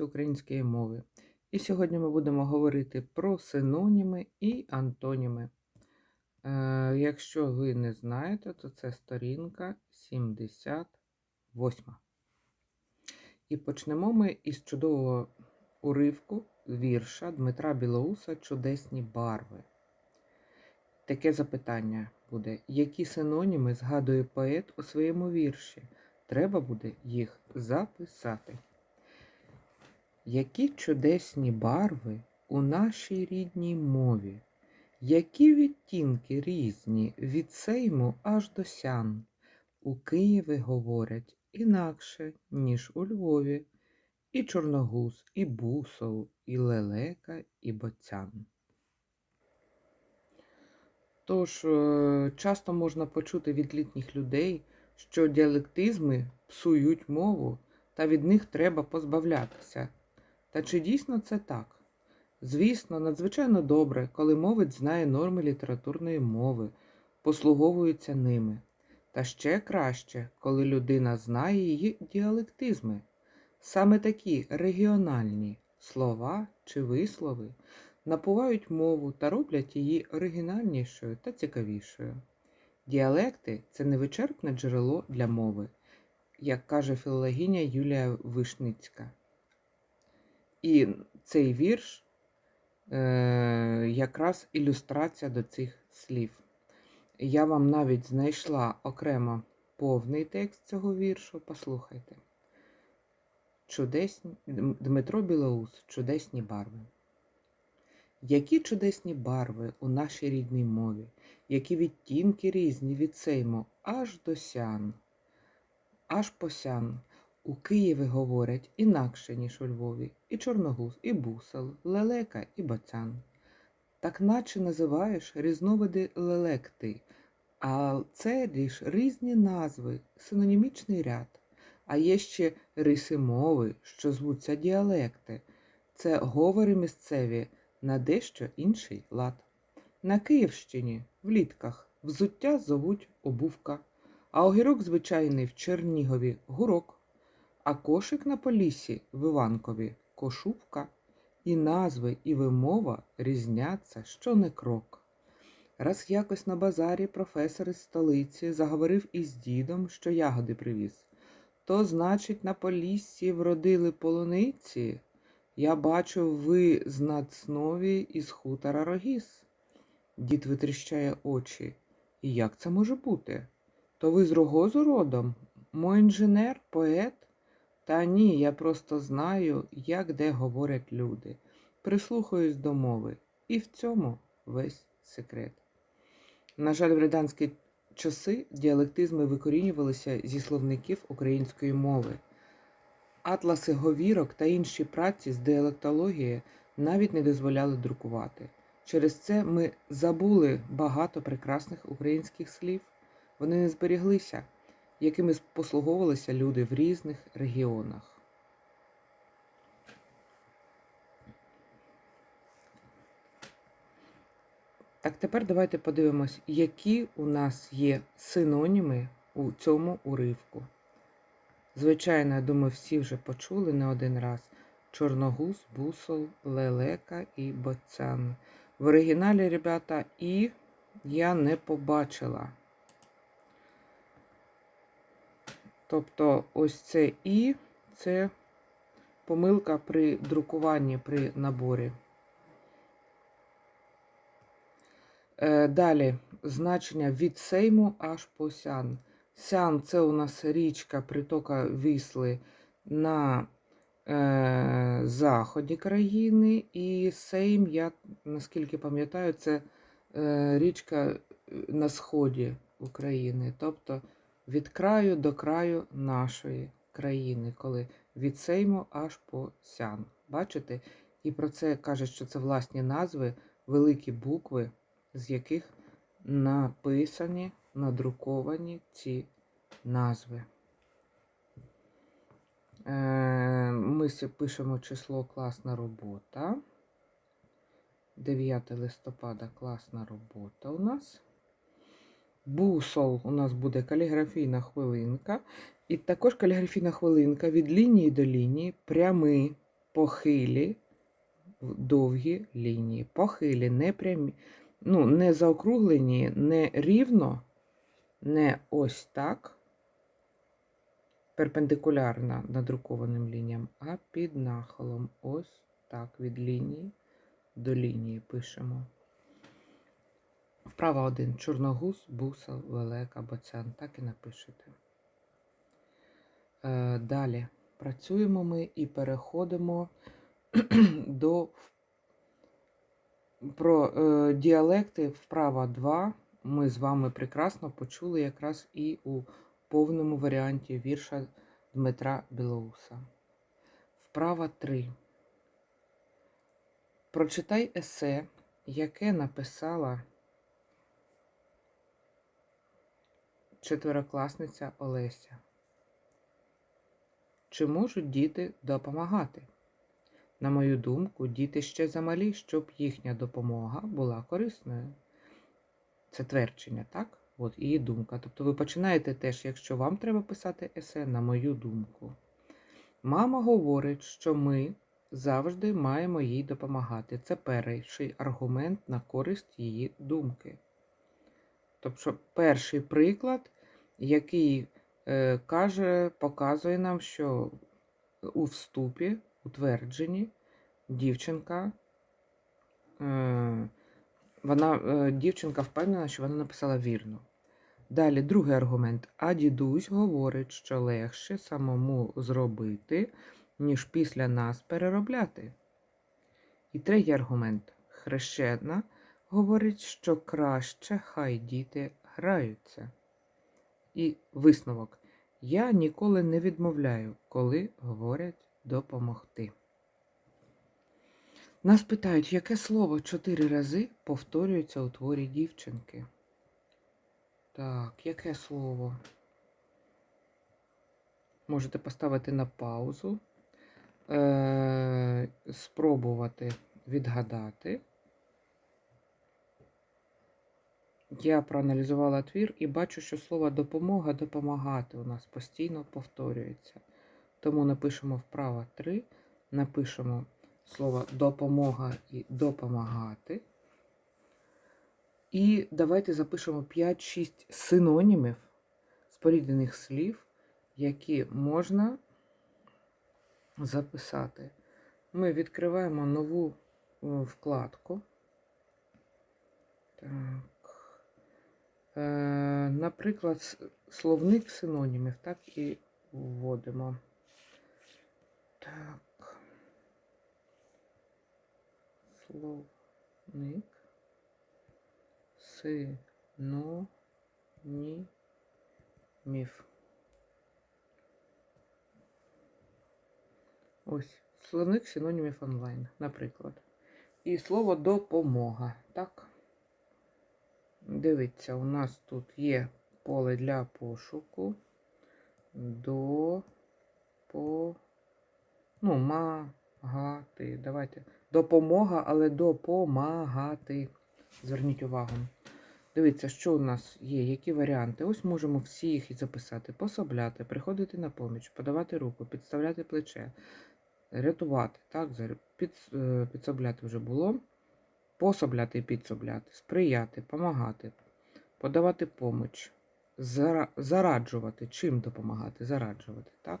української мови. І сьогодні ми будемо говорити про синоніми і антоніми. Е, якщо ви не знаєте, то це сторінка 78. І почнемо ми із чудового уривку вірша Дмитра Білоуса Чудесні барви. Таке запитання буде: які синоніми згадує поет у своєму вірші? Треба буде їх записати. Які чудесні барви у нашій рідній мові, які відтінки різні від сейму аж до сян. У Києві говорять інакше, ніж у Львові, і чорногуз, і бусол, і лелека, і боцян. Тож, е, часто можна почути від літніх людей, що діалектизми псують мову, та від них треба позбавлятися. Та чи дійсно це так? Звісно, надзвичайно добре, коли мовець знає норми літературної мови, послуговується ними. Та ще краще, коли людина знає її діалектизми. Саме такі регіональні слова чи вислови напувають мову та роблять її оригінальнішою та цікавішою. Діалекти це невичерпне джерело для мови, як каже філологиня Юлія Вишницька. І цей вірш е, якраз ілюстрація до цих слів. Я вам навіть знайшла окремо повний текст цього віршу. Послухайте. Чудесні, Дмитро Білоус, чудесні барви. Які чудесні барви у нашій рідній мові, які відтінки різні від сейму аж до сян, аж по сян. У Києві говорять інакше, ніж у Львові, і чорногуз, і бусел, лелека і бацян. Так наче називаєш різновиди лелекти, а це лиш різні назви, синонімічний ряд. А є ще риси мови, що звуться діалекти. Це говори місцеві на дещо інший лад. На Київщині в літках взуття зовуть обувка, а огірок звичайний в Чернігові гурок, а кошик на полісі в Іванкові кошувка, і назви, і вимова різняться, що не крок. Раз якось на базарі професор із столиці заговорив із дідом, що ягоди привіз. То, значить, на поліссі вродили полуниці. Я бачу, ви з нацнові із хутора рогіз. Дід витріщає очі. І як це може бути? То ви з рогозу родом? Мой інженер, поет? Та ні, я просто знаю, як де говорять люди. Прислухаюсь до мови. І в цьому весь секрет. На жаль, в радянські часи діалектизми викорінювалися зі словників української мови. Атласи говірок та інші праці з діалектології навіть не дозволяли друкувати. Через це ми забули багато прекрасних українських слів. Вони не зберіглися, якими послуговувалися люди в різних регіонах. Так, тепер давайте подивимось, які у нас є синоніми у цьому уривку. Звичайно, я думаю, всі вже почули не один раз чорногуз, бусол, лелека і боцян. В оригіналі, ребята, і я не побачила. Тобто, ось це і це помилка при друкуванні при наборі. Е, далі значення від Сейму аж по Сян. Сян це у нас річка притока Вісли на е, заході країни, і Сейм, я наскільки пам'ятаю, це е, річка на сході України, тобто від краю до краю нашої країни, коли від Сейму аж по Сян. Бачите? І про це каже, що це власні назви, великі букви, з яких написані надруковані ці назви. Е, ми пишемо число класна робота. 9 листопада класна робота у нас. Бусол у нас буде каліграфійна хвилинка. І також каліграфійна хвилинка від лінії до лінії прямий похилі довгі лінії. Похилі, не прямі, ну, не заокруглені, не рівно, не ось так, перпендикулярно надрукованим лініям, а під нахилом. Ось так, від лінії до лінії пишемо. Вправа один. Чорногуз, бусел, велика, боцян. Так і напишете. Е, далі працюємо ми і переходимо до про е, діалекти вправа 2. Ми з вами прекрасно почули якраз і у повному варіанті вірша Дмитра Білоуса. Вправа 3. Прочитай есе, яке написала четверокласниця Олеся. Чи можуть діти допомагати? На мою думку, діти ще замалі, щоб їхня допомога була корисною. Це твердження, так? От її думка. Тобто ви починаєте теж, якщо вам треба писати есе, на мою думку. Мама говорить, що ми завжди маємо їй допомагати. Це перший аргумент на користь її думки. Тобто, перший приклад, який е, каже, показує нам, що у вступі, у твердженні, дівчинка, е, вона, е, дівчинка впевнена, що вона написала вірно. Далі другий аргумент. А дідусь говорить, що легше самому зробити, ніж після нас переробляти. І третій аргумент. Хрещена говорить, що краще хай діти граються. І висновок. Я ніколи не відмовляю, коли говорять допомогти. Нас питають, яке слово чотири рази повторюється у творі дівчинки. Так, яке слово? Можете поставити на паузу, е- спробувати відгадати. Я проаналізувала твір і бачу, що слово допомога, допомагати у нас постійно повторюється. Тому напишемо вправо 3, напишемо слово допомога і допомагати. І давайте запишемо 5-6 синонімів споріднених слів, які можна записати. Ми відкриваємо нову вкладку. Так. Е, наприклад, словник синонімів, так і вводимо. Так. Словник синонімів. Ось, словник синонімів онлайн, наприклад. І слово допомога, так? Дивіться, у нас тут є поле для пошуку. До по ну, магати. Давайте. Допомога, але допомагати. Зверніть увагу. Дивіться, що у нас є, які варіанти. Ось можемо всі їх і записати. Пособляти, приходити на поміч, подавати руку, підставляти плече, рятувати. Так, під, е, підсобляти вже було. Пособляти і підсобляти, сприяти, помагати, подавати поміч, зараджувати. Чим допомагати? Зараджувати. Так?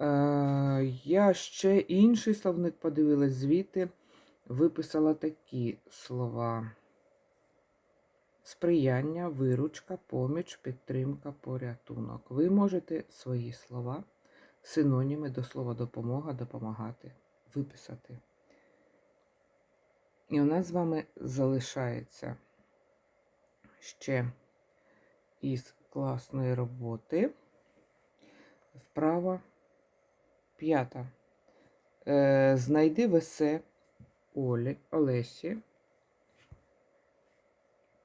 Е, я ще інший словник подивилась звідти, виписала такі слова: сприяння, виручка, поміч, підтримка, порятунок. Ви можете свої слова, синоніми до слова допомога, допомагати, виписати. І у нас з вами залишається ще із класної роботи. Вправа п'ята. Е, знайди весе Олі, Олесі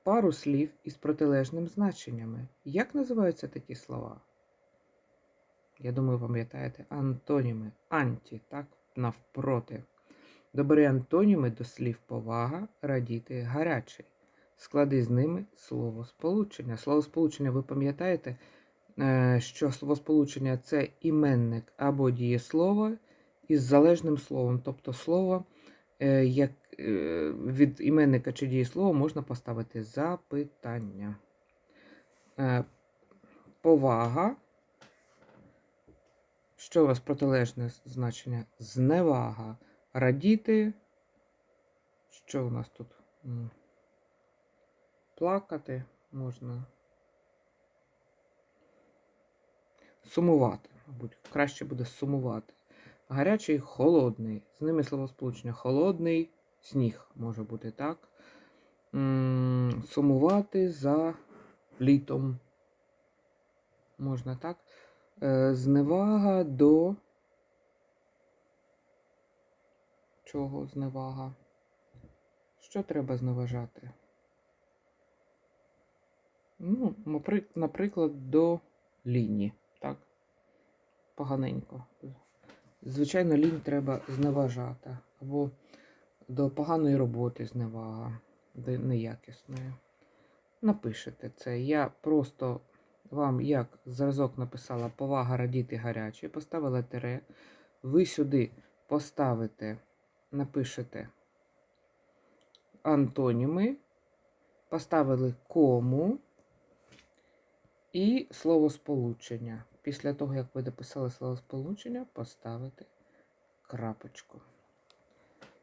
пару слів із протилежним значеннями. Як називаються такі слова? Я думаю, пам'ятаєте, антоніми. Анті, так, навпроти. Добери антоніми до слів повага, радіти, гарячий. Склади з ними словосполучення. Словосполучення, ви пам'ятаєте, е, що словосполучення це іменник або дієслово із залежним словом. Тобто слово е, як, е, від іменника чи дієслова можна поставити запитання. Повага. Що у вас протилежне значення? Зневага. Радіти. Що у нас тут? Плакати можна. Сумувати, мабуть, краще буде сумувати. Гарячий, холодний. З ними словосполучення. Холодний сніг може бути так. Сумувати за літом. Можна так. Е, Зневага до. Чого зневага? Що треба зневажати? Ну, наприклад, до ліні. Так? Поганенько. Звичайно, лінь треба зневажати. Або до поганої роботи зневага, до неякісної. Напишете це. Я просто вам як зразок написала повага радіти гарячий, поставила тире. Ви сюди поставите, напишете антоніми, поставили кому і словосполучення. Після того, як ви дописали словосполучення, поставите крапочку.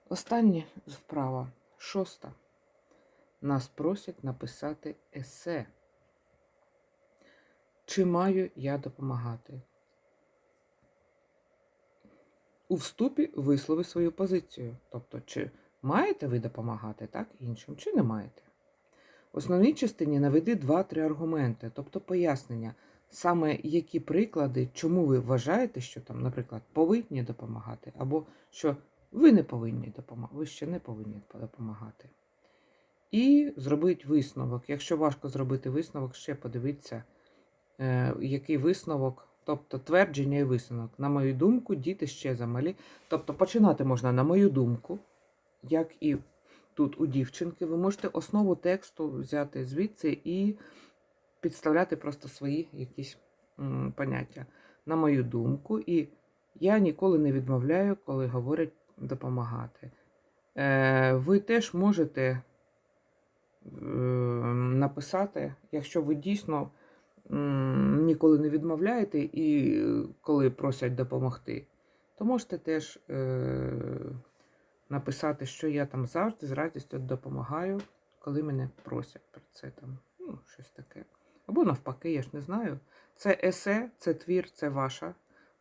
Остання вправа, шоста. Нас просять написати есе. Чи маю я допомагати? У вступі вислови свою позицію. Тобто, чи маєте ви допомагати так іншим, чи не маєте. В основній частині наведи два-три аргументи, тобто пояснення, саме які приклади, чому ви вважаєте, що там, наприклад, повинні допомагати, або що ви не повинні допомагати, ви ще не повинні допомагати. І зробіть висновок. Якщо важко зробити висновок, ще подивіться, е, який висновок, тобто твердження і висновок. На мою думку, діти ще замалі. Тобто починати можна, на мою думку, як і тут у дівчинки, ви можете основу тексту взяти звідси і підставляти просто свої якісь поняття. На мою думку, і я ніколи не відмовляю, коли говорять допомагати. Е, ви теж можете е, написати, якщо ви дійсно ніколи не відмовляєте і коли просять допомогти, то можете теж е, написати, що я там завжди з радістю допомагаю, коли мене просять про це там. Ну, щось таке. Або навпаки, я ж не знаю. Це есе, це твір, це ваша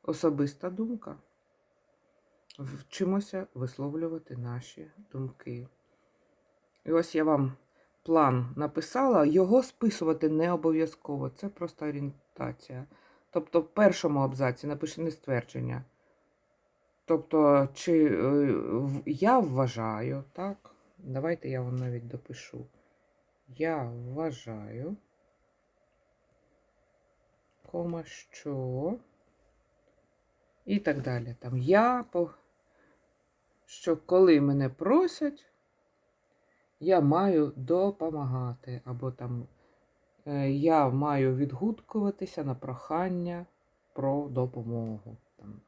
особиста думка. Вчимося висловлювати наші думки. І ось я вам план написала, його списувати не обов'язково, це просто орієнтація. Тобто, в першому абзаці напиши ствердження. Тобто, чи е, я вважаю, так? Давайте я вам навіть допишу. Я вважаю, кома, що. І так далі. Там я, що коли мене просять, я маю допомагати. Або там е, я маю відгукуватися на прохання про допомогу. Там.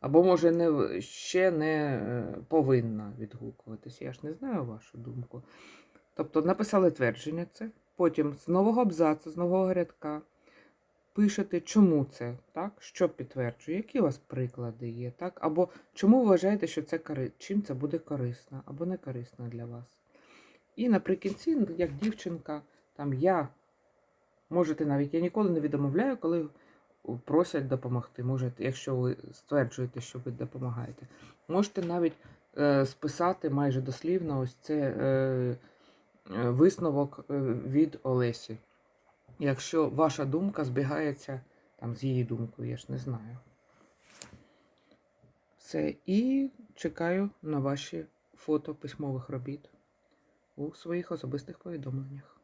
Або, може, не, ще не е, повинна відгукуватися. Я ж не знаю вашу думку. Тобто написали твердження це, потім з нового абзацу, з нового рядка пишете, чому це, так? що підтверджує, які у вас приклади є, так? або чому вважаєте, що це чим це буде корисно або не корисно для вас. І наприкінці, ну, як дівчинка, там я, можете навіть, я ніколи не відмовляю, коли просять допомогти. Можете, якщо ви стверджуєте, що ви допомагаєте, можете навіть е, списати майже дослівно ось це е, е, висновок е, від Олесі. Якщо ваша думка збігається там, з її думкою, я ж не знаю. Все. І чекаю на ваші фото письмових робіт у своїх особистих повідомленнях.